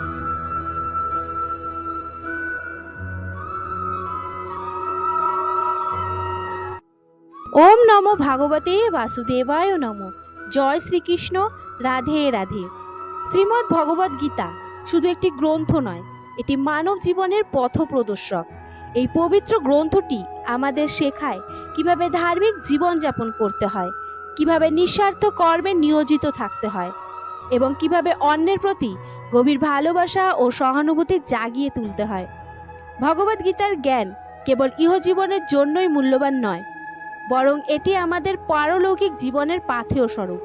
ওম নমো ভাগবতে বাসুদেবায় নমো। জয় শ্রীকৃষ্ণ, রাধে রাধে। শ্রীমদ্ ভগবদ গীতা শুধু একটি গ্রন্থ নয়, এটি মানব জীবনের পথ প্রদর্শক। এই পবিত্র গ্রন্থটি আমাদের শেখায় কীভাবে ধার্মিক জীবনযাপন করতে হয়, কীভাবে নিঃস্বার্থ কর্মে নিয়োজিত থাকতে হয় এবং কীভাবে অন্যের প্রতি গভীর ভালোবাসা ও সহানুভূতি জাগিয়ে তুলতে হয়। ভগবদ গীতার জ্ঞান কেবল ইহজীবনের জন্যই মূল্যবান নয়, বরং এটি আমাদের পারলৌকিক জীবনের পাথেয় স্বরূপ।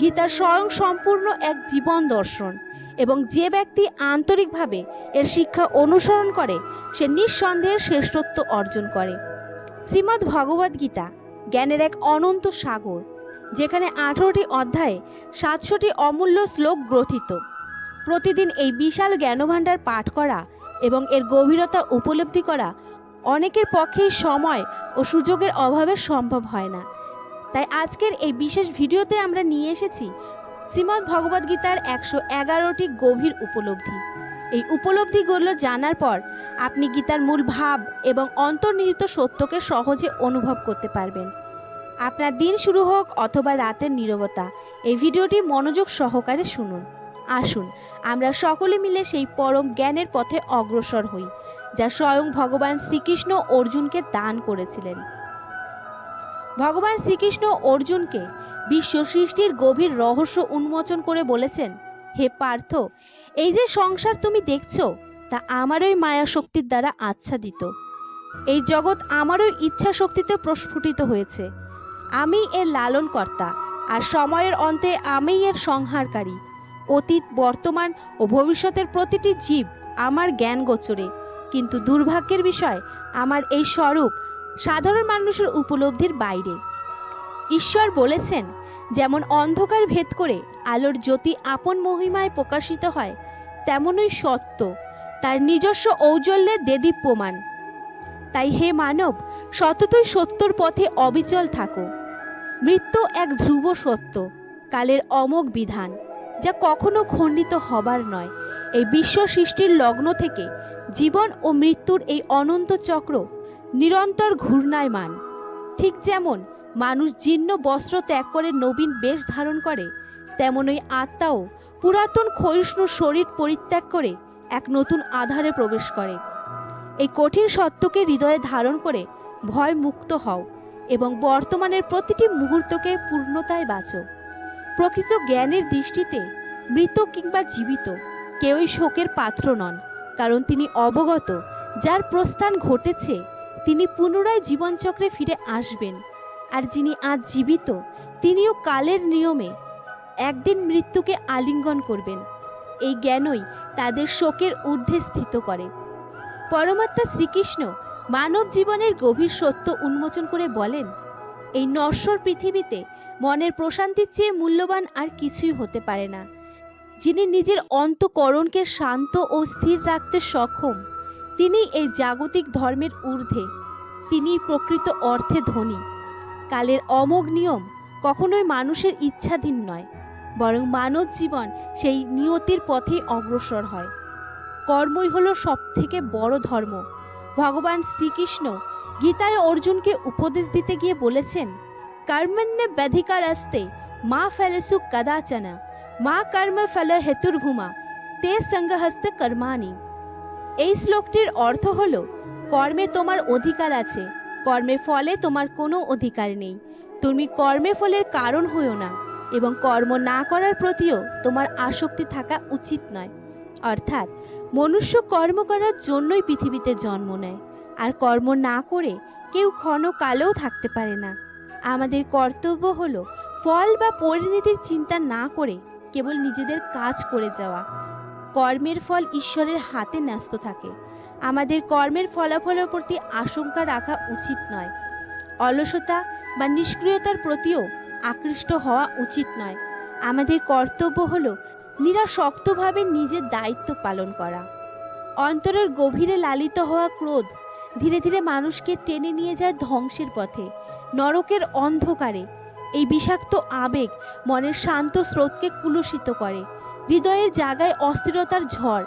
গীতা স্বয়ং সম্পূর্ণ এক জীবন দর্শন এবং যে ব্যক্তি আন্তরিকভাবে এর শিক্ষা অনুসরণ করে, সে নিঃসন্দেহে শ্রেষ্ঠত্ব অর্জন করে। শ্রীমদ্ ভগবদ গীতা জ্ঞানের এক অনন্ত সাগর, যেখানে আঠারোটি অধ্যায়ে সাতশোটি অমূল্য শ্লোক গ্রথিত। প্রতিদিন এই বিশাল জ্ঞানভাণ্ডার পাঠ করা এবং এর গভীরতা উপলব্ধি করা অনেকের পক্ষেই সময় ও সুযোগের অভাবে সম্ভব হয় না। তাই আজকের এই বিশেষ ভিডিওতে আমরা নিয়ে এসেছি শ্রীমদ্ ভগবদ গীতার একশো এগারোটি গভীর উপলব্ধি। এই উপলব্ধিগুলো জানার পর আপনি গীতার মূল ভাব এবং অন্তর্নিহিত সত্যকে সহজে অনুভব করতে পারবেন। আপনার দিন শুরু হোক অথবা রাতের নীরবতা, এই ভিডিওটি মনোযোগ সহকারে শুনুন। আসুন। আমরা সকলে মিলে সেই পরম জ্ঞানের পথে অগ্রসর হই, যা স্বয়ং ভগবান শ্রীকৃষ্ণ অর্জুনকে দান করেছিলেন। ভগবান শ্রীকৃষ্ণ অর্জুনকে বিশ্ব সৃষ্টির গভীর রহস্য উন্মোচন করে বলেছেন, হে পার্থ, এই যে সংসার তুমি দেখছ, তা আমারই মায়া শক্তির দ্বারা আচ্ছাদিত। এই জগৎ আমারই ইচ্ছা শক্তিতে প্রস্ফুটিত হয়েছে। আমি এর লালন কর্তা আর সময়ের অন্তে আমিই এর সংহারকারী। অতীত, বর্তমান ও ভবিষ্যতের প্রতিটি জীব আমার জ্ঞান গোচরে। কিন্তু দুর্ভাগ্যের বিষয়, আমার এই স্বরূপ সাধারণ মানুষের উপলব্ধির বাইরে। ঈশ্বর বলেছেন, যেমন অন্ধকার ভেদ করে আলোর জ্যোতি আপন মহিমায় প্রকাশিত হয়, তেমনই সত্য, তার নিজস্ব ঔজ্জ্বল্যে দেদীপ্যমান তাই হে মানব, সততই সত্যর পথে অবিচল থাকো। মৃত্যু এক ধ্রুব সত্য, কালের অমোঘ বিধান। যা কখনো খণ্ডিত হবার নয়। এই বিশ্ব সৃষ্টির লগ্ন থেকে জীবন ও মৃত্যুর এই অনন্ত চক্র নিরন্তর ঘূর্ণায়মান। ঠিক যেমন মানুষ জীর্ণ বস্ত্র ত্যাগ করে নবীন বেশ ধারণ করে, তেমনই আত্মাও পুরাতন ক্ষয়িষ্ণু শরীর পরিত্যাগ করে এক নতুন আধারে প্রবেশ করে। এই কঠিন সত্যকে হৃদয়ে ধারণ করে ভয় মুক্ত হও এবং বর্তমানের প্রতিটি মুহূর্তকে পূর্ণতায় বাঁচো। প্রকৃত জ্ঞানের দৃষ্টিতে মৃত কিংবা জীবিত কেউই শোকের পাত্র নন, কারণ তিনি অবগত যার প্রস্থান ঘটেছে তিনি পুনরায় জীবনচক্রে ফিরে আসবেন, আর যিনি আজ জীবিত, তিনিও কালের নিয়মে একদিন মৃত্যুকে আলিঙ্গন করবেন। এই জ্ঞানই তাদের শোকের ঊর্ধ্বে স্থিত করে। পরমাত্মা শ্রীকৃষ্ণ মানব জীবনের গভীর সত্য উন্মোচন করে বলেন, এই নশ্বর পৃথিবীতে মনের প্রশান্তির চেয়ে মূল্যবান আর কিছুই হতে পারে না। যিনি নিজের অন্তকরণকে শান্ত ও স্থির রাখতে সক্ষম, তিনি এই জাগতিক ধর্মের ঊর্ধ্বে। তিনি প্রকৃত অর্থে ধনী। কালের অমোঘ নিয়ম কখনোই মানুষের ইচ্ছাধীন নয়, বরং মানব জীবন সেই নিয়তির পথেই অগ্রসর হয়। কর্মই হলো সব থেকে বড় ধর্ম। ভগবান শ্রীকৃষ্ণ গীতায় অর্জুনকে উপদেশ দিতে গিয়ে বলেছেন আসতে মা ফেলেসু কদাচনা মা কর্ম ফল হেতুর্ভূমা তে সঙ্গহস্ত কর্মানি এই শ্লোকটির অর্থ হলো, কর্মে তোমার অধিকার আছে কর্মের ফলে তোমার কোনো অধিকার নেই। তুমি কর্মে ফলের কারণ হইও না, এবং কর্ম না করার প্রতিও তোমার আসক্তি থাকা উচিত নয়। অর্থাৎ, মনুষ্য কর্ম করার জন্যই পৃথিবীতে জন্ম নেয়, আর কর্ম না করে কেউ ক্ষণকালেও থাকতে পারে না। আমাদের কর্তব্য হলো ফল বা পরিণতির চিন্তা না করে কেবল নিজেদের কাজ করে যাওয়া। কর্মের ফল ঈশ্বরের হাতে ন্যস্ত থাকে। আমাদের কর্মের ফলাফলের প্রতি আশঙ্কা রাখা উচিত নয়। অলসতা বা নিষ্ক্রিয়তার প্রতিও আকৃষ্ট হওয়া উচিত নয়। আমাদের কর্তব্য হলো নিরাসক্তভাবে নিজের দায়িত্ব পালন করা। অন্তরের গভীরে লালিত হওয়া ক্রোধ ধীরে ধীরে মানুষকে টেনে নিয়ে যায় ধ্বংসের পথে। নরকের অন্ধকারে। এই বিষাক্ত আবেগ মনের শান্ত স্রোতকে কুলুষিত করে। হৃদয়ের জায়গায় অস্থিরতার ঝড়।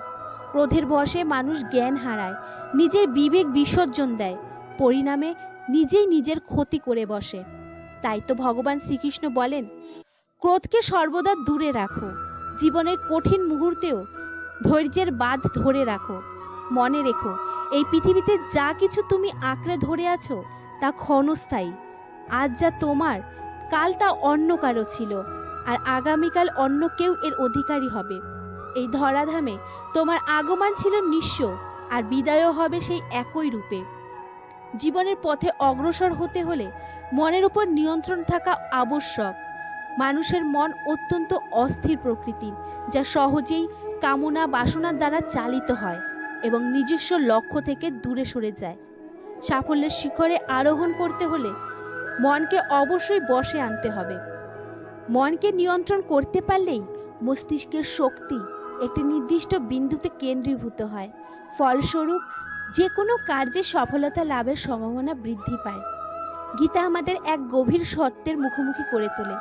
ক্রোধের বশে মানুষ জ্ঞান হারায়, নিজের বিবেক বিসর্জন দেয়, পরিণামে নিজেই নিজের ক্ষতি করে বসে। তাই তো ভগবান শ্রীকৃষ্ণ বলেন, ক্রোধকে সর্বদা দূরে রাখো, জীবনের কঠিন মুহূর্তেও ধৈর্যের বাঁধ ধরে রাখো। মনে রেখো, এই পৃথিবীতে যা কিছু তুমি আঁকড়ে ধরে আছো, তা ক্ষণস্থায়ী। আজ যা তোমার, কাল তা অন্য কারও ছিল, আর আগামীকাল অন্য কেউ এর অধিকারী হবে। এই ধরাধামে তোমার আগমন ছিল নিঃস্ব, আর বিদায়ও হবে সেই একই রূপে। জীবনের পথে অগ্রসর হতে হলে মনের উপর নিয়ন্ত্রণ থাকা আবশ্যক। মানুষের মন অত্যন্ত অস্থির প্রকৃতির যা সহজেই কামনা বাসনার দ্বারা চালিত হয় এবং নিজস্ব লক্ষ্য থেকে দূরে সরে যায়। সাফল্যের শিখরে আরোহণ করতে হলে মনকে অবশ্যই বশে আনতে হবে। মনকে নিয়ন্ত্রণ করতে পারলেই মস্তিষ্কের শক্তি একটি নির্দিষ্ট বিন্দুতে কেন্দ্রীভূত হয়। ফলস্বরূপ যে কোনো কার্যে সফলতা লাভের সম্ভাবনা বৃদ্ধি পায়। গীতা আমাদের এক গভীর সত্যের মুখোমুখি করে তোলে,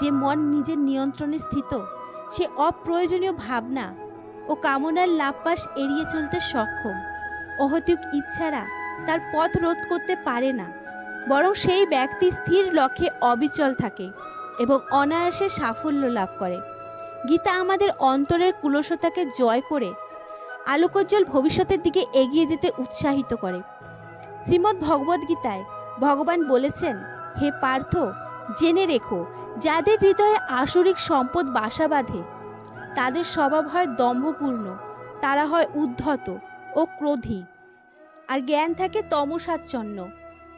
যে মন নিজের নিয়ন্ত্রণে স্থিত, সে অপ্রয়োজনীয় ভাবনা ও কামনার লাভপাস এড়িয়ে চলতে সক্ষম। অহতিক ইচ্ছারা তার পথ রোধ করতে পারে না। বরং সেই ব্যক্তি স্থির লক্ষ্যে অবিচল থাকে এবং অনায়াসে সাফল্য লাভ করে। গীতা আমাদের অন্তরের কুলসতাকে জয় করে, আলোকোজ্জ্বল ভবিষ্যতের দিকে এগিয়ে যেতে উৎসাহিত করে। শ্রীমদ্ ভগবদ গীতায় ভগবান বলেছেন, হে পার্থ, জেনে রেখো, যাদের হৃদয়ে আসরিক সম্পদ বাসা বাঁধে, তাদের স্বভাব হয় দম্ভপূর্ণ, তারা হয় উদ্ধত ও ক্রোধী। আর জ্ঞান থাকে তমসাচ্ছন্ন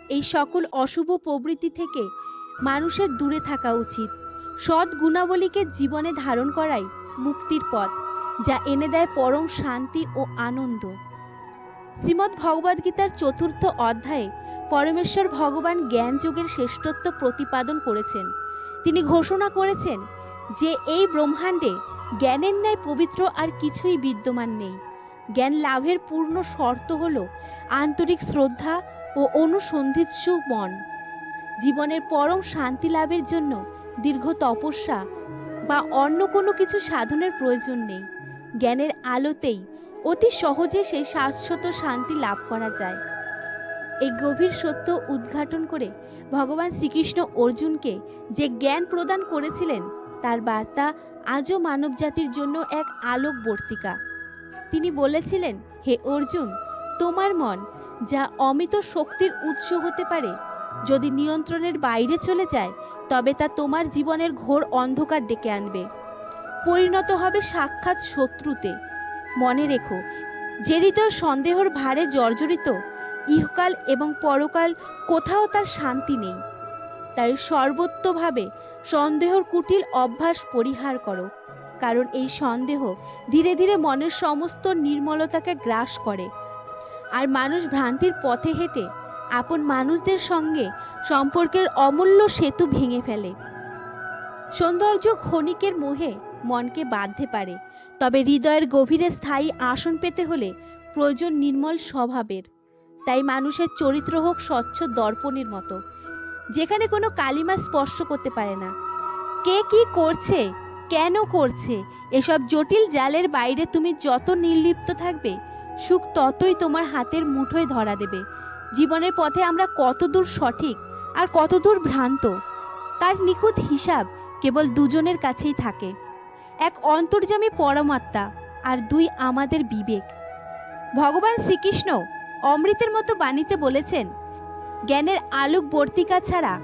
এই সকল অশুভ প্রবৃত্তি থেকে মানুষের দূরে থাকা উচিত। সৎ গুণাবলীকে জীবনে ধারণ করাই মুক্তির পথ, যা এনে দেয় পরম শান্তি ও আনন্দ। শ্রীমদ্ ভগবদ গীতার চতুর্থ অধ্যায়ে পরমেশ্বর ভগবান জ্ঞান যুগের শ্রেষ্ঠত্ব প্রতিপাদন করেছেন। তিনি ঘোষণা করেছেন যে, এই ব্রহ্মাণ্ডে জ্ঞানের ন্যায় পবিত্র আর কিছুই বিদ্যমান নেই। জ্ঞান লাভের পূর্ণ শর্ত হল আন্তরিক শ্রদ্ধা ও অনুসন্ধিৎসু মন জীবনের পরম শান্তি লাভের জন্য দীর্ঘ তপস্যা বা অন্য কোনো কিছু সাধনের প্রয়োজন নেই। জ্ঞানের আলোতেই অতি সহজে সেই শাশ্বত শান্তি লাভ করা যায়। এই গভীর সত্য উদ্ঘাটন করে ভগবান শ্রীকৃষ্ণ অর্জুনকে যে জ্ঞান প্রদান করেছিলেন, তার বার্তা আজও মানবজাতির জন্য এক আলোক বর্তিকা তিনি বলেছিলেন, হে অর্জুন, তোমার মন যা অমিত শক্তির উৎস হতে পারে। যদি নিয়ন্ত্রণের বাইরে চলে যায়, তবে তা তোমার জীবনের ঘোর অন্ধকার ডেকে আনবে। পরিণত হবে সাক্ষাৎ শত্রুতে। মনে রেখো, যে হৃদয় সন্দেহর ভারে জর্জরিত, ইহকাল এবং পরকাল কোথাও তার শান্তি নেই। তাই সর্বত্রভাবে সন্দেহর কুটিল অভ্যাস পরিহার করো, কারণ এই সন্দেহ ধীরে ধীরে মনের সমস্ত নির্মলতাকে গ্রাস করে। আর মানুষ ভ্রান্তির পথে হেঁটে আপন মানুষদের সঙ্গে সম্পর্কের অমূল্য সেতু ভেঙে ফেলে। সৌন্দর্য ক্ষণিকের মোহে মনকে বাঁধতে পারে, তবে হৃদয়ের গভীরে স্থায়ী আসন পেতে হলে প্রয়োজন নির্মল স্বভাবের। তাই মানুষের চরিত্র হোক স্বচ্ছ দর্পণের মতো, যেখানে কোনো কালিমা স্পর্শ করতে পারে না। কে কি করছে, কেন করছে, এসব জটিল জালের বাইরে তুমি যত নির্লিপ্ত থাকবে সুখ ততই তোমার হাতের মুঠোয় ধরা দেবে। জীবনের পথে আমরা কতদূর সঠিক আর কতদূর ভ্রান্ত, তার নিখুঁত হিসাব কেবল দুজনের কাছেই থাকে। এক অন্তর্যামী পরমাত্মা আর দুই আমাদের বিবেক। ভগবান শ্রীকৃষ্ণ অমৃতের মতো বাণীতে বলেছেন, জ্ঞানের আলোক বর্তিকা ছাড়া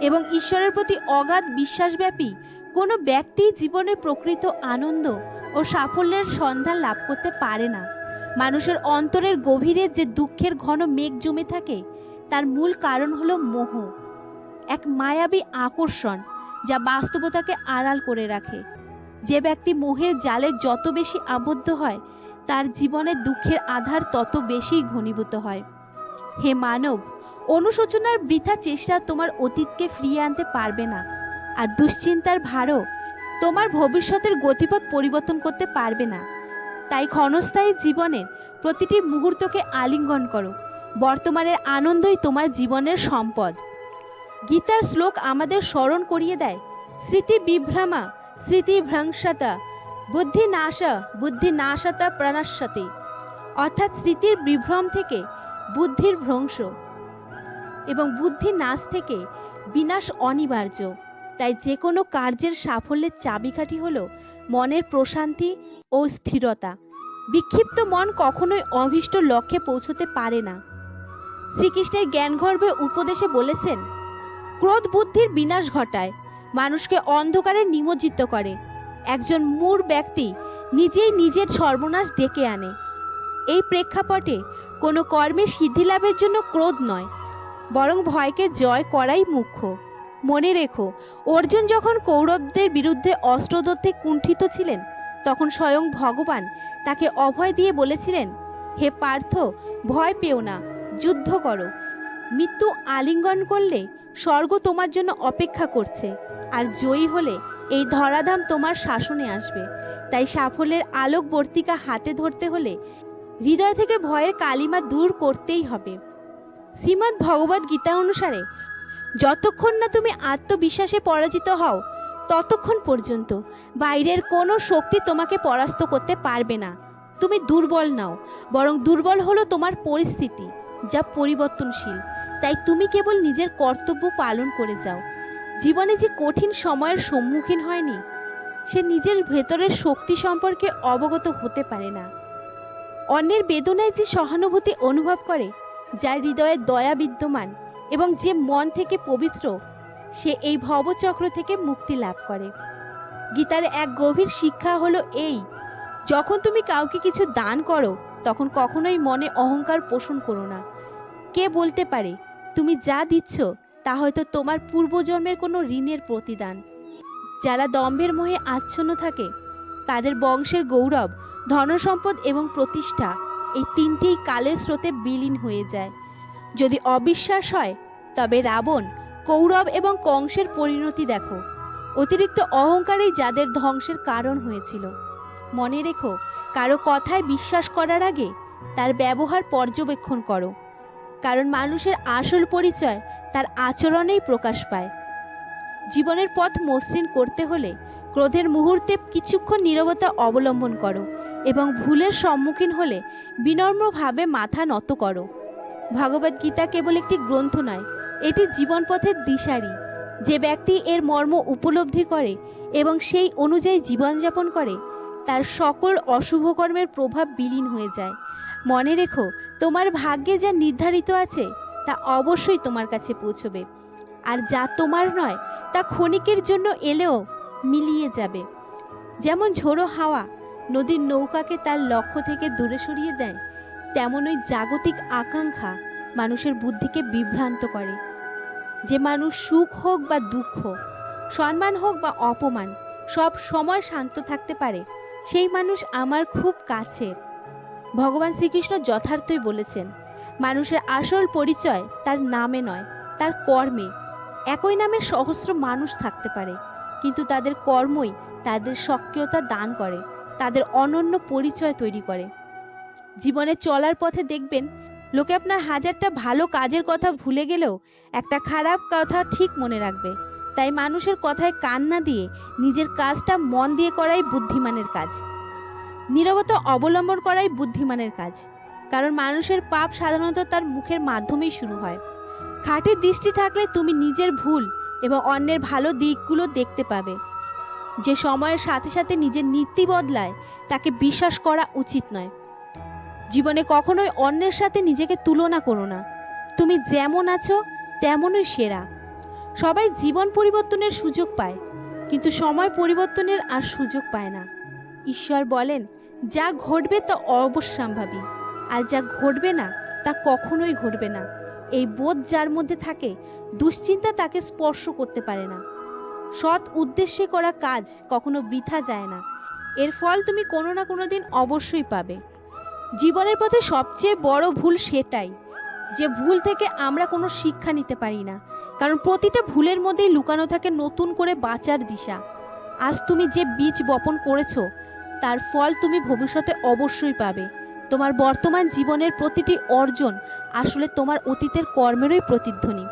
এবং ঈশ্বরের প্রতি অগাধ বিশ্বাসব্যাপী কোনো ব্যক্তি জীবনে প্রকৃত আনন্দ ও সাফল্যের সন্ধান লাভ করতে পারে না। মানুষের অন্তরের গভীরে যে দুঃখের ঘন মেঘ জমে থাকে, তার মূল কারণ হলো মোহ, এক মায়াবী আকর্ষণ যা বাস্তবতাকে আড়াল করে রাখে। যে ব্যক্তি মোহের জালে যত বেশি আবদ্ধ হয়, তার জীবনে দুঃখের আধার তত বেশি ঘনীভূত হয়। হে মানব, অনুশোচনার বৃথা চেষ্টা তোমার অতীতকে ফিরিয়ে আনতে পারবে না, আর দুশ্চিন্তার ভারও তোমার ভবিষ্যতের গতিপথ পরিবর্তন করতে পারবে না। তাই ক্ষণস্থায়ী জীবনের প্রতিটি মুহূর্তকে আলিঙ্গন করো। বর্তমানের আনন্দই তোমার জীবনের সম্পদ। গীতার শ্লোক আমাদের স্মরণ করিয়ে দেয়, স্মৃতি বিভ্রামা, স্মৃতি ভ্রংশতা, বুদ্ধি নাশ, বুদ্ধি নাশতা প্রাণাশতে অর্থাৎ স্মৃতির বিভ্রম থেকে বুদ্ধির ভ্রংশ এবং বুদ্ধি নাশ থেকে বিনাশ অনিবার্য। তাই যে কোনো কার্যের সাফল্যের চাবিকাঠি হলো মনের প্রশান্তি ও স্থিরতা। বিক্ষিপ্ত মন কখনোই অভীষ্ট লক্ষ্যে পৌঁছতে পারে না। শ্রীকৃষ্ণের জ্ঞানগর্ভে উপদেশে বলেছেন, ক্রোধ বুদ্ধির বিনাশ ঘটায়, মানুষকে অন্ধকারে নিমজ্জিত করে। একজন মূর ব্যক্তি নিজেই নিজের সর্বনাশ ডেকে আনে। এই প্রেক্ষাপটে কোনো কর্মের সিদ্ধি লাভের জন্য ক্রোধ নয়, বরং ভয়কে জয় করাই মুখ্য। মনে রেখো, অর্জুন যখন কৌরবদের বিরুদ্ধে অস্ত্রদত্তে কুণ্ঠিত ছিলেন তখন স্বয়ং ভগবান তাকে অভয় দিয়ে বলেছিলেন, হে পার্থ, ভয় পেও না, যুদ্ধ করো। মৃত্যু আলিঙ্গন করলে স্বর্গ তোমার জন্য অপেক্ষা করছে, আর জয়ী হলে এই ধরাধাম তোমার শাসনে আসবে। তাই সাফল্যের আলোকবর্তিকা হাতে ধরতে হলে হৃদয় থেকে ভয়ের কালিমা দূর করতেই হবে। শ্রীমৎ ভগবত গীতা অনুসারে, যতক্ষণ না তুমি আত্মবিশ্বাসে পরাজিত হও ততক্ষণ পর্যন্ত বাইরের কোনো শক্তি তোমাকে পরাস্ত করতে পারবে না। তুমি দুর্বল নাও, বরং দুর্বল হলো তোমার পরিস্থিতি, যা পরিবর্তনশীল। তাই তুমি কেবল নিজের কর্তব্য পালন করে যাও। জীবনে যে কঠিন সময়ের সম্মুখীন হয়নি, সে নিজের ভেতরের শক্তি সম্পর্কে অবগত হতে পারে না। অন্যের বেদনায় যে সহানুভূতি অনুভব করে, যার হৃদয়ে দয়া বিদ্যমান এবং যে মন থেকে পবিত্র সে এই ভবচক্র থেকে মুক্তি লাভ করে। গীতার এক গভীর শিক্ষা হলো এই, যখন তুমি কাউকে কিছু দান করো, তখন কখনোই মনে অহংকার পোষণ করো না। কে বলতে পারে, তুমি যা দিচ্ছ, তা হয়তো তোমার পূর্বজন্মের কোনো ঋণের প্রতিদান। যারা দম্ভের মোহে আচ্ছন্ন থাকে, তাদের বংশের গৌরব, ধনসম্পদ এবং প্রতিষ্ঠা এই তিনটি কালের স্রোতে বিলীন হয়ে যায়। যদি অবিশ্বাস হয়, তবে রাবণ কৌরব এবং কংসের পরিণতি দেখো। অতিরিক্ত অহংকারেই যাদের ধ্বংসের কারণ হয়েছিল। মনে রেখো, কারও কথায় বিশ্বাস করার আগে তার ব্যবহার পর্যবেক্ষণ করো। কারণ মানুষের আসল পরিচয় তার আচরণেই প্রকাশ পায়। জীবনের পথ মসৃণ করতে হলে ক্রোধের মুহূর্তে কিছুক্ষণ নীরবতা অবলম্বন করো এবং ভুলের সম্মুখীন হলে বিনম্রভাবে মাথা নত করো। ভগবদ গীতা কেবল একটি গ্রন্থ নয় এটি জীবন পথের দিশারি। যে ব্যক্তি এর মর্ম উপলব্ধি করে এবং সেই অনুযায়ী জীবনযাপন করে, তার সকল অশুভ কর্মের প্রভাব বিলীন হয়ে যায়। মনে রেখো, তোমার ভাগ্যে যা নির্ধারিত আছে, তা অবশ্যই তোমার কাছে পৌঁছবে। আর যা তোমার নয়, তা ক্ষণিকের জন্য এলেও মিলিয়ে যাবে। যেমন ঝোড়ো হাওয়া, নদীর নৌকাকে তার লক্ষ্য থেকে দূরে সরিয়ে দেয় তেমন ওই জাগতিক আকাঙ্ক্ষা মানুষের বুদ্ধিকে বিভ্রান্ত করে। যে মানুষ সুখ হোক বা দুঃখ সম্মান হোক বা অপমান, সব সময় শান্ত থাকতে পারে, সেই মানুষ আমার খুব কাছের। ভগবান শ্রীকৃষ্ণ যথার্থই বলেছেন, মানুষের আসল পরিচয় তার নামে নয়, তার কর্মে। একই নামে সহস্র মানুষ থাকতে পারে, কিন্তু তাদের কর্মই তাদের সক্রিয়তা দান করে, তাদের অনন্য পরিচয় তৈরি করে। জীবনে চলার পথে দেখবেন লোকে আপনার হাজারটা ভালো কাজের কথা ভুলে গেলেও একটা খারাপ কথা ঠিক মনে রাখবে। তাই মানুষের কথায় কান না দিয়ে নিজের কাজটা মন দিয়ে করাই বুদ্ধিমানের কাজ। নীরবতা অবলম্বন করাই বুদ্ধিমানের কাজ। কারণ মানুষের পাপ সাধারণত তার মুখের মাধ্যমেই শুরু হয়। খাঁটি দৃষ্টি থাকলে তুমি নিজের ভুল এবং অন্যের ভালো দিকগুলো দেখতে পাবে। যে সময়ের সাথে সাথে নিজের নীতি বদলায়, তাকে বিশ্বাস করা উচিত নয়। জীবনে কখনোই অন্যের সাথে নিজেকে তুলনা করো না। তুমি যেমন আছো, তেমনই সেরা। সবাই জীবন পরিবর্তনের সুযোগ পায়, কিন্তু সময় পরিবর্তনের আর সুযোগ পায় না। ঈশ্বর বলেন, যা ঘটবে তা অবশ্যম্ভাবী, আর যা ঘটবে না, তা কখনোই ঘটবে না। এই বোধ যার মধ্যে থাকে, দুশ্চিন্তা তাকে স্পর্শ করতে পারে না। সৎ উদ্দেশ্যে করা কাজ কখনো বৃথা যায় না। এর ফল তুমি কোনো না কোনো দিন অবশ্যই পাবে। জীবনের পথে সবচেয়ে বড় ভুল সেটাই, যে ভুল থেকে আমরা কোনো শিক্ষা নিতে পারি না। কারণ প্রতিটা ভুলের মধ্যেই লুকানো থাকে নতুন করে বাঁচার দিশা। আজ তুমি যে বীজ বপন করেছ, তার ফল তুমি ভবিষ্যতে অবশ্যই পাবে। তোমার বর্তমান জীবনের প্রতিটি অর্জন আসলে তোমার অতীতের কর্মেরই প্রতিধ্বনি।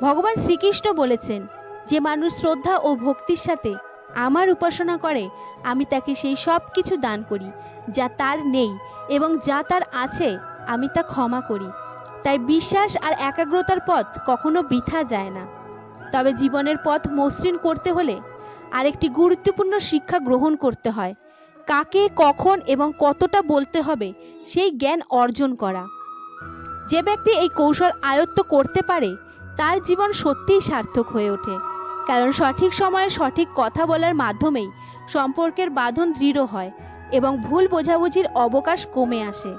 ভগবান শ্রীকৃষ্ণ বলেছেন, যে মানুষ শ্রদ্ধা ও ভক্তির সাথে আমার উপাসনা করে, আমি তাকে সেই সব কিছু দান করি, যা তার নেই এবং যা তার আছে, আমি তা ক্ষমা করি। তাই বিশ্বাস আর একাগ্রতার পথ কখনো বৃথা যায় না। তবে জীবনের পথ মসৃণ করতে হলে আরেকটি গুরুত্বপূর্ণ শিক্ষা গ্রহণ করতে হয়। কাকে, কখন এবং কতটা বলতে হবে সেই জ্ঞান অর্জন করা। যে ব্যক্তি এই কৌশল আয়ত্ত করতে পারে, তার জীবন সত্যিই সার্থক হয়ে ওঠে। কারণ সঠিক সময়ে সঠিক কথা বলার মাধ্যমেই সম্পর্কের বাঁধন দৃঢ় হয় এবং ভুল বোঝাবুঝির অবকাশ কমে আসে।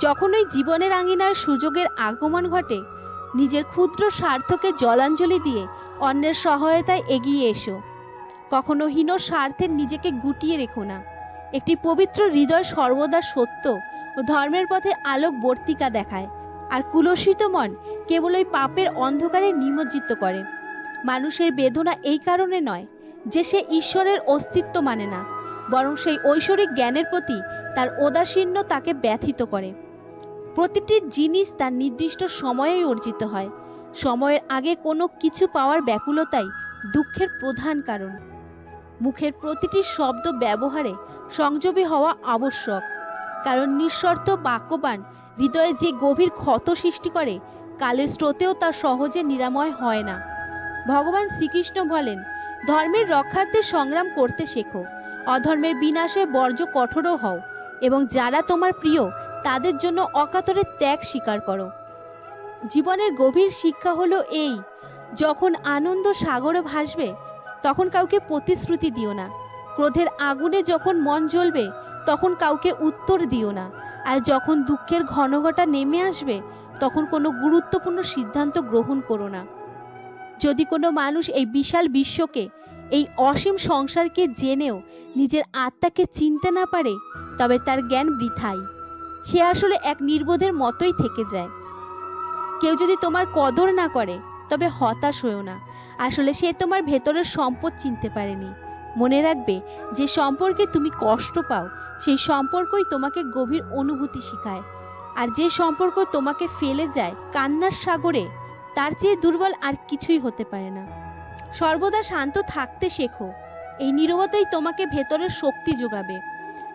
যখন ওই জীবনের আঙিনায় সুযোগের আগমন ঘটে, নিজের ক্ষুদ্র স্বার্থকে জলাঞ্জলি দিয়ে অন্যের সহায়তায় এগিয়ে এসো। কখনো হীন স্বার্থের নিজেকে গুটিয়ে রেখো না। একটি পবিত্র হৃদয় সর্বদা সত্য ও ধর্মের পথে আলোক বর্তিকা দেখায়, আর কুলসিত মন কেবল ওই পাপের অন্ধকারে নিমজ্জিত করে। মানুষের বেদনা এই কারণে নয় যে সে ঈশ্বরের অস্তিত্ব মানে না। বরং সেই ঐশ্বরিক জ্ঞানের প্রতি তার ওদাসীন্য তাকে ব্যথিত করে। প্রতিটি জিনিস তার নির্দিষ্ট সময়েই অর্জিত হয়। সময়ের আগে কোনো কিছু পাওয়ার ব্যাকুলতাই দুঃখের প্রধান কারণ। মুখের প্রতিটি শব্দ ব্যবহারে সংযমী হওয়া আবশ্যক। কারণ নিঃশর্ত বাক্যবান হৃদয়ে যে গভীর ক্ষত সৃষ্টি করে, কালের স্রোতেও তা সহজে নিরাময় হয় না। ভগবান শ্রীকৃষ্ণ বলেন, ধর্মের রক্ষার্থে সংগ্রাম করতে শেখো। অধর্মের বিনাশে বর্জ্য কঠোরও হও, এবং যারা তোমার প্রিয়, তাদের জন্য অকাতরে ত্যাগ স্বীকার করো। জীবনের গভীর শিক্ষা হলো এই, যখন আনন্দ সাগরে ভাসবে, তখন কাউকে প্রতিশ্রুতি দিও না। ক্রোধের আগুনে যখন মন জ্বলবে, তখন কাউকে উত্তর দিও না। আর যখন দুঃখের ঘনঘটা নেমে আসবে, তখন কোনো গুরুত্বপূর্ণ সিদ্ধান্ত গ্রহণ করো না। যদি কোনো মানুষ এই বিশাল বিশ্বকে এই অসীম সংসারকে জেনেও নিজের আত্মাকে চিনতে না পারে, তবে তার জ্ঞান বৃথাই। সে আসলে এক নির্বোধের মতোই থেকে যায়। কেউ যদি তোমার কদর না করে, তবে হতাশ হয়েও না। আসলে সে তোমার ভেতরের সম্পদ চিনতে পারেনি। মনে রাখবে, যে সম্পর্কে তুমি কষ্ট পাও, সেই সম্পর্কই তোমাকে গভীর অনুভূতি শিখায়। আর যে সম্পর্ক তোমাকে ফেলে যায় কান্নার সাগরে, তার চেয়ে দুর্বল আর কিছুই হতে পারে না। সর্বদা শান্ত থাকতে শেখো। এই নীরবতাই তোমাকে ভেতরের শক্তি যোগাবে।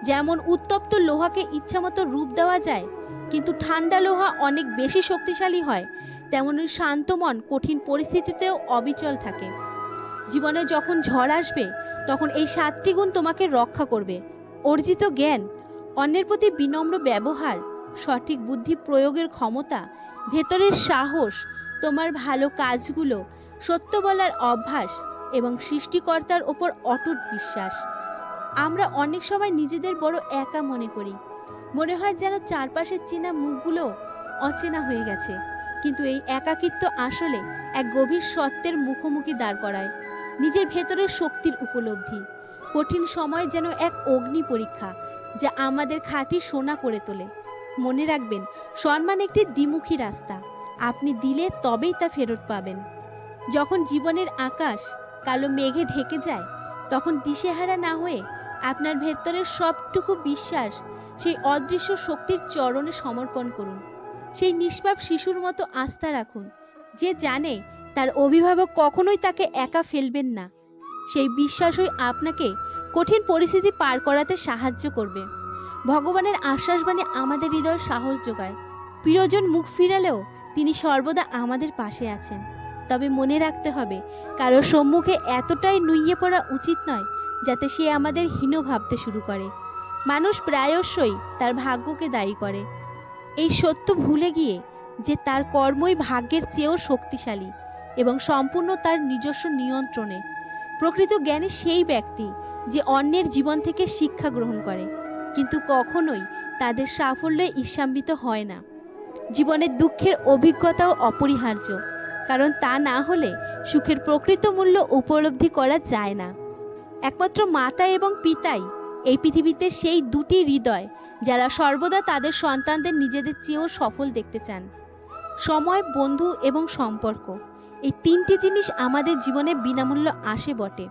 যেমন উত্তপ্ত লোহাকে ইচ্ছামতো রূপ দেওয়া যায়, কিন্তু ঠান্ডা লোহা অনেক বেশি শক্তিশালী হয় তেমনই শান্ত মন কঠিন পরিস্থিতিতেও অবিচল থাকে। জীবনে যখন ঝড় আসবে, তখন এই সাতটি গুণ তোমাকে রক্ষা করবে। অর্জিত জ্ঞান, অন্যের প্রতি বিনম্র ব্যবহার, সঠিক বুদ্ধি প্রয়োগের ক্ষমতা, ভেতরের সাহস, তোমার ভালো কাজগুলো সত্য বলার অভ্যাস এবং সৃষ্টিকর্তার ওপর অটুট বিশ্বাস। আমরা অনেক সময় নিজেদের বড় একা মনে করি। মনে হয় যেন চারপাশের চেনা মুখগুলো অচেনা হয়ে গেছে। কিন্তু এই একাকিত্ব আসলে এক গভীর সত্যের মুখোমুখি দাঁড় করায়। নিজের ভেতরের শক্তির উপলব্ধি। কঠিন সময় যেন এক অগ্নি পরীক্ষা যা আমাদের খাঁটি সোনা করে তোলে। মনে রাখবেন, সম্মান একটি দ্বিমুখী রাস্তা। আপনি দিলে তবেই তা ফেরত পাবেন। যখন জীবনের আকাশ কালো মেঘে ঢেকে যায়, তখন দিশেহারা না হয়ে আপনার ভেতরের সবটুকু বিশ্বাস সেই অদৃশ্য শক্তির চরণে সমর্পণ করুন। সেই নিষ্পাপ শিশুর মতো আস্থা রাখুন, যে জানে তার অভিভাবক কখনোই তাকে একা ফেলবেন না। সেই বিশ্বাসই আপনাকে কঠিন পরিস্থিতি পার করাতে সাহায্য করবে। ভগবানের আশ্বাসবাণী আমাদের হৃদয় সাহস যোগায়। প্রিয়জন মুখ ফিরালেও তিনি সর্বদা আমাদের পাশে আছেন। তবে মনে রাখতে হবে কারও সম্মুখে এতটাই নুইয়ে পড়া উচিত নয়, যাতে সে আমাদের হীন ভাবতে শুরু করে। মানুষ প্রায়শই তার ভাগ্যকে দায়ী করে। এই সত্য ভুলে গিয়ে যে তার কর্মই ভাগ্যের চেয়েও শক্তিশালী এবং সম্পূর্ণ তার নিজস্ব নিয়ন্ত্রণে। প্রকৃত জ্ঞানী সেই ব্যক্তি যে অন্যের জীবন থেকে শিক্ষা গ্রহণ করে, কিন্তু কখনোই তাদের সাফল্যে ঈর্ষান্বিত হয় না। জীবনের দুঃখের অভিজ্ঞতাও অপরিহার্য। কারণ তা না হলে সুখের প্রকৃত মূল্য উপলব্ধি করা যায় না। একমাত্র মাতা এবং পিতাই এই পৃথিবীতে সেই দুটি হৃদয়, যারা সর্বদা তাদের সন্তানদের নিজেদের চেয়েও সফল দেখতে চান। সময়, বন্ধু এবং সম্পর্ক এই তিনটি জিনিস আমাদের জীবনে বিনামূল্য আসে বটে।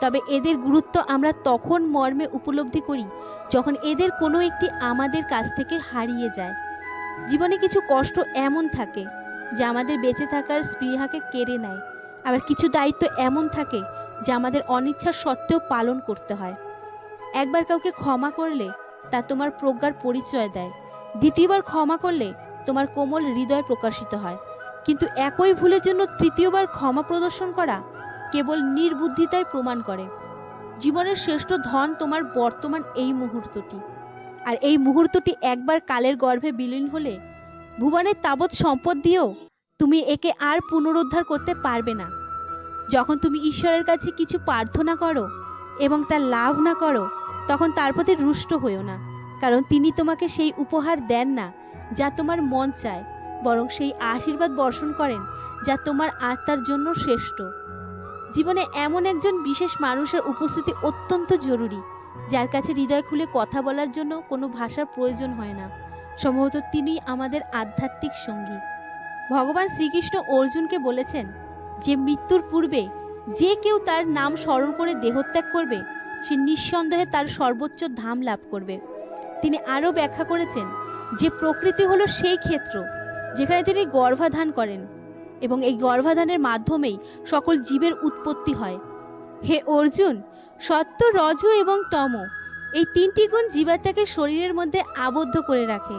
তবে এদের গুরুত্ব আমরা তখন মর্মে উপলব্ধি করি যখন এদের কোনো একটি আমাদের কাছ থেকে হারিয়ে যায়। জীবনে কিছু কষ্ট এমন থাকে যা আমাদের বেঁচে থাকার স্পৃহাকে কেড়ে নেয়। আবার কিছু দায়িত্ব এমন থাকে যা আমাদের অনিচ্ছা সত্ত্বেও পালন করতে হয়। একবার কাউকে ক্ষমা করলে তা তোমার প্রজ্ঞার পরিচয় দেয়। দ্বিতীয়বার ক্ষমা করলে তোমার কোমল হৃদয় প্রকাশিত হয়। কিন্তু একই ভুলের জন্য তৃতীয়বার ক্ষমা প্রদর্শন করা কেবল নির্বুদ্ধিতায় প্রমাণ করে। জীবনের শ্রেষ্ঠ ধন তোমার বর্তমান এই মুহূর্তটি। আর এই মুহূর্তটি একবার কালের গর্ভে বিলীন হলে ভুবনের তাবৎ সম্পদ দিয়েও তুমি একে আর পুনরুদ্ধার করতে পারবে না। যখন তুমি ঈশ্বরের কাছে কিছু প্রার্থনা করো এবং তার লাভ না করো, তখন তার প্রতি রুষ্ট হইও না, কারণ তিনি তোমাকে সেই উপহার দেন না যা তোমার মন চায়, বরং সেই আশীর্বাদ বর্ষণ করেন যা তোমার আত্মার জন্য শ্রেষ্ঠ। জীবনে এমন একজন বিশেষ মানুষের উপস্থিতি অত্যন্ত জরুরি, যার কাছে হৃদয় খুলে কথা বলার জন্য কোনো ভাষার প্রয়োজন হয় না। সম্ভবত তিনি আমাদের আধ্যাত্মিক সঙ্গী। ভগবান শ্রীকৃষ্ণ অর্জুনকে বলেছেন যে মৃত্যুর পূর্বে যে কেউ তার নাম স্মরণ করে দেহত্যাগ করবে, সে নিঃসন্দেহে তার সর্বোচ্চ ধাম লাভ করবে। তিনি আরও ব্যাখ্যা করেছেন যে প্রকৃতি হলো সেই ক্ষেত্র যেখানে তিনি গর্ভাধান করেন এবং এই গর্ভাধানের মাধ্যমেই সকল জীবের উৎপত্তি হয়। হে অর্জুন, সত্য, রজ এবং তম এই তিনটি গুণ জীবাত্মাকে শরীরের মধ্যে আবদ্ধ করে রাখে।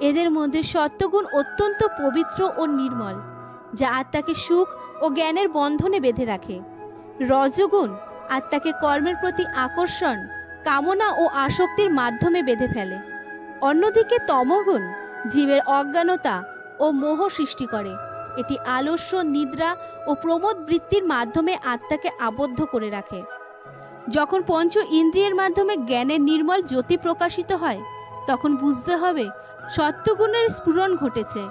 এদের মধ্যে সত্যগুণ অত্যন্ত পবিত্র ও নির্মল, যা আত্মাকে সুখ ও জ্ঞানের বন্ধনে বেঁধে রাখে। রজগুণ আত্মাকে কর্মের প্রতি আকর্ষণ, কামনা ও আসক্তির মাধ্যমে বেঁধে ফেলে। অন্যদিকে তমগুণ জীবের অজ্ঞানতা ও মোহ সৃষ্টি করে। এটি আলস্য, নিদ্রা ও প্রমোদ বৃত্তির মাধ্যমে আত্মাকে আবদ্ধ করে রাখে। যখন পঞ্চ ইন্দ্রিয়ের মাধ্যমে জ্ঞানের নির্মল জ্যোতি প্রকাশিত হয়, তখন বুঝতে হবে সত্যগুণের স্ফুরণ ঘটেছে।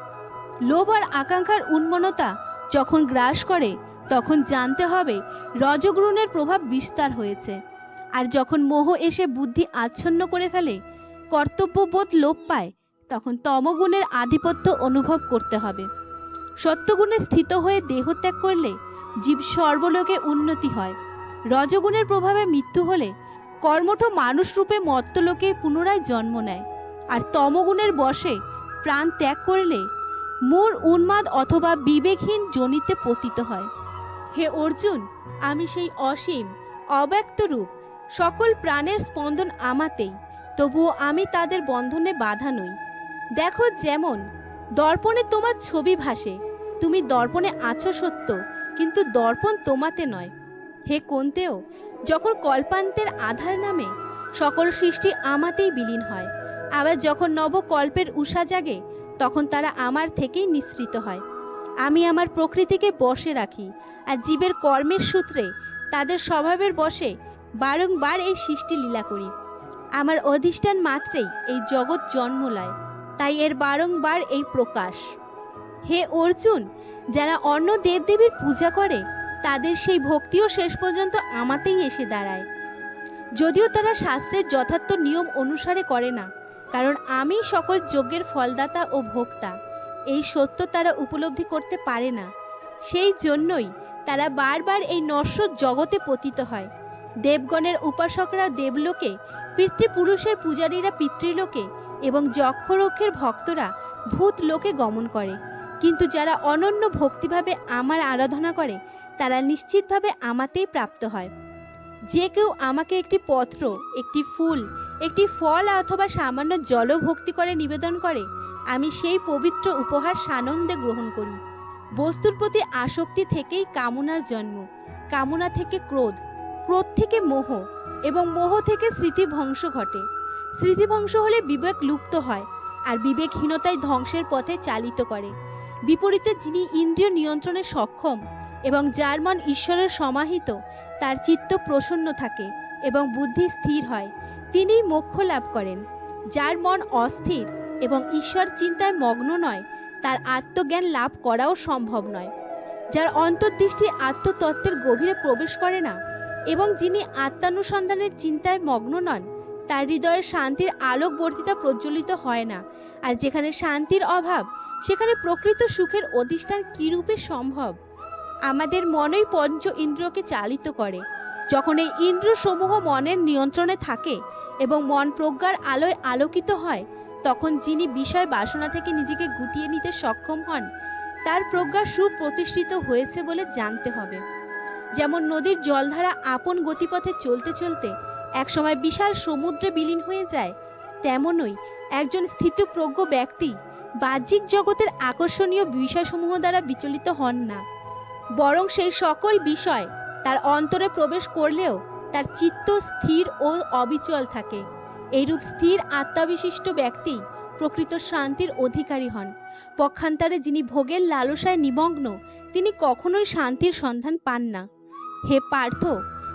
লোভ আর আকাঙ্ক্ষার উন্মনতা যখন গ্রাস করে, তখন জানতে হবে রজগুণের প্রভাব বিস্তার হয়েছে। আর যখন মোহ এসে বুদ্ধি আচ্ছন্ন করে ফেলে, কর্তব্যবোধ লোপ পায়, তখন তমগুণের আধিপত্য অনুভব করতে হবে। সত্যগুণে স্থিত হয়ে দেহত্যাগ করলে জীব সর্বলোকে উন্নতি হয়। রজগুণের প্রভাবে মৃত্যু হলে কর্মঠ মানুষ রূপে মর্তলোকে পুনরায় জন্ম নেয়। আর তমগুণের বশে প্রাণ ত্যাগ করলে মূর, উন্মাদ অথবা বিবেকহীন জনিতে পতিত হয়। হে অর্জুন, আমি সেই অসীম, অব্যক্ত রূপ, সকল প্রাণের স্পন্দন আমাতেই, তবুও আমি তাদের বন্ধনে বাধা নই। দেখো যেমন, দর্পণে তোমার ছবি ভাসে, তুমি দর্পণে আছো সত্য, কিন্তু দর্পণ তোমাতে নয়। হে কোনতেও, যখন কল্পান্তের আধার নামে সকল সৃষ্টি আমাতেই বিলীন হয়, আবার যখন নবকল্পের উষা জাগে, তখন তারা আমার থেকেই নিঃসৃত হয়। আমি আমার প্রকৃতিকে বশে রাখি, আর জীবের কর্মের সূত্রে তাদের স্বভাবের বশে বারংবার এই সৃষ্টি লীলা করি। আমার অধিষ্ঠান মাত্রেই এই জগৎ জন্ম লয়, তাই এর বারংবার এই প্রকাশ। হে অর্জুন, যারা অন্য দেবদেবীর পূজা করে তাদের সেই ভক্তিও শেষ পর্যন্ত আমাতেই এসে দাঁড়ায়। যদিও তারা শাস্ত্রের যথার্থ নিয়ম অনুসারে করে না, কারণ আমি সকল যজ্ঞের ফলদাতা ও ভোক্তা। এই সত্য তারা উপলব্ধি করতে পারে না। সেই জন্যই তারা বারবার এই নশ্বর জগতে পতিত হয়। দেবগণের উপাসকরা দেবলোকে, পিতৃপুরুষের পূজারীরা পিতৃলোকে এবং যক্ষরক্ষের ভক্তরা ভূত লোকে গমন করে। কিন্তু যারা অনন্য ভক্তিভাবে আমার আরাধনা করে তারা নিশ্চিতভাবে আমাতেই প্রাপ্ত হয়। যে কেউ আমাকে একটি পত্র, একটি ফুল, একটি ফল অথবা সামান্য জল ভক্তি করে নিবেদন করে, আমি সেই পবিত্র উপহার সানন্দে গ্রহণ করি। বস্তুর প্রতি আসক্তি থেকেই কামনার জন্ম, কামনা থেকে ক্রোধ ক্রোধ থেকে মোহ এবং মোহ থেকে স্মৃতিভংশ ঘটে। স্মৃতিভংশ হলে বিবেক লুপ্ত হয় আর বিবেকহীনতায় ধ্বংসের পথে চালিত করে। বিপরীতে যিনি ইন্দ্রিয় নিয়ন্ত্রণে সক্ষম এবং যার মন ঈশ্বরের সমাহিত, তার চিত্ত প্রসন্ন থাকে এবং বুদ্ধি স্থির হয়। তিনি মোক্ষ লাভ করেন। যার মন অস্থির এবং ঈশ্বর চিন্তায় মগ্ন নয়, তার আত্মজ্ঞান লাভ করাও সম্ভব নয়। যার অন্তর্দৃষ্টি আত্মতত্ত্বের গভীরে প্রবেশ করে না এবং যিনি আত্মানুসন্ধানের চিন্তায় মগ্ন নন, তার হৃদয়ে শান্তির আলোক বর্তিতা প্রজ্বলিত হয় না। আর যেখানে শান্তির অভাব, সেখানে প্রকৃত সুখের অধিষ্ঠান কিরূপে সম্ভব? আমাদের মনই পঞ্চ ইন্দ্রিয়কে চালিত করে। যখন এই ইন্দ্রিয়সমূহ মনের নিয়ন্ত্রণে থাকে এবং মন প্রজ্ঞার আলোয় আলোকিত হয়, তখন যিনি বিষয় বাসনা থেকে নিজেকে গুটিয়ে নিতে সক্ষম হন, তার প্রজ্ঞা সুপ্রতিষ্ঠিত হয়েছে বলে জানতে হবে। যেমন নদীর জলধারা আপন গতিপথে চলতে চলতে একসময় বিশাল সমুদ্রে বিলীন হয়ে যায়, তেমনই একজন স্থিতপ্রজ্ঞ ব্যক্তি বাহ্যিক জগতের আকর্ষণীয় বিষয়সমূহ দ্বারা বিচলিত হন না। বরং সেই সকল বিষয় তার অন্তরে প্রবেশ করলেও তার চিত্ত স্থির ও অবিচল থাকে। এইরূপ স্থির আত্মাবিশিষ্ট ব্যক্তি প্রকৃত শান্তির অধিকারী হন। পক্ষান্তরে যিনি ভোগের লালসায় নিমগ্ন, তিনি কখনোই শান্তির সন্ধান পান না। হে পার্থ,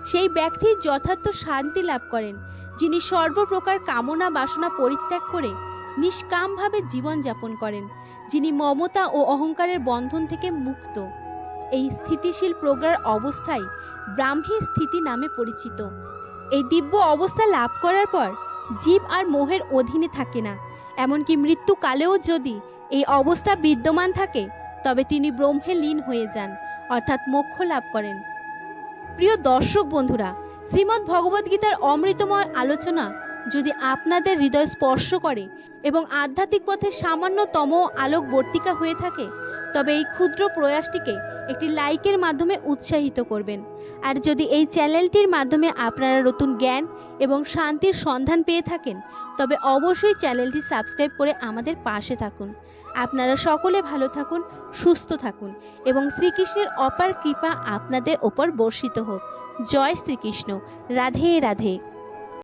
সেই ব্যক্তি যথার্থ শান্তি লাভ করেন, যিনি সর্বপ্রকার কামনা বাসনা পরিত্যাগ করে নিষ্কামভাবে জীবন যাপন করেন, যিনি মমতা ও অহংকারের বন্ধন থেকে মুক্ত। এই স্থিতিশীল প্রজ্ঞার অবস্থায় ব্রাহ্মী স্থিতি নামে পরিচিত। এই দিব্য অবস্থা লাভ করার পর জীব আর মোহের অধীনে থাকে না। এমনকি মৃত্যুকালেও যদি এই অবস্থা বিদ্যমান থাকে, তবে তিনি ব্রহ্মে লীন হয়ে যান, অর্থাৎ মোক্ষ লাভ করেন। প্রিয় দর্শক বন্ধুরা, শ্রীমদ্ ভগবদ গীতার অমৃতময় আলোচনা যদি আপনাদের হৃদয় স্পর্শ করে এবং আধ্যাত্মিক পথে সামান্যতম আলোক বর্তিকা হয়ে থাকে তবে এই ক্ষুদ্র প্রয়াসটিকে একটি লাইকের মাধ্যমে উৎসাহিত করবেন। আর যদি এই চ্যানেলটির মাধ্যমে আপনারা নতুন জ্ঞান এবং শান্তির সন্ধান পেয়ে থাকেন, তবে অবশ্যই চ্যানেলটি সাবস্ক্রাইব করে আমাদের পাশে থাকুন। আপনারা সকলে ভালো থাকুন, সুস্থ থাকুন এবং শ্রীকৃষ্ণের অপার কৃপা আপনাদের ওপর বর্ষিত হোক। জয় শ্রীকৃষ্ণ। রাধে রাধে।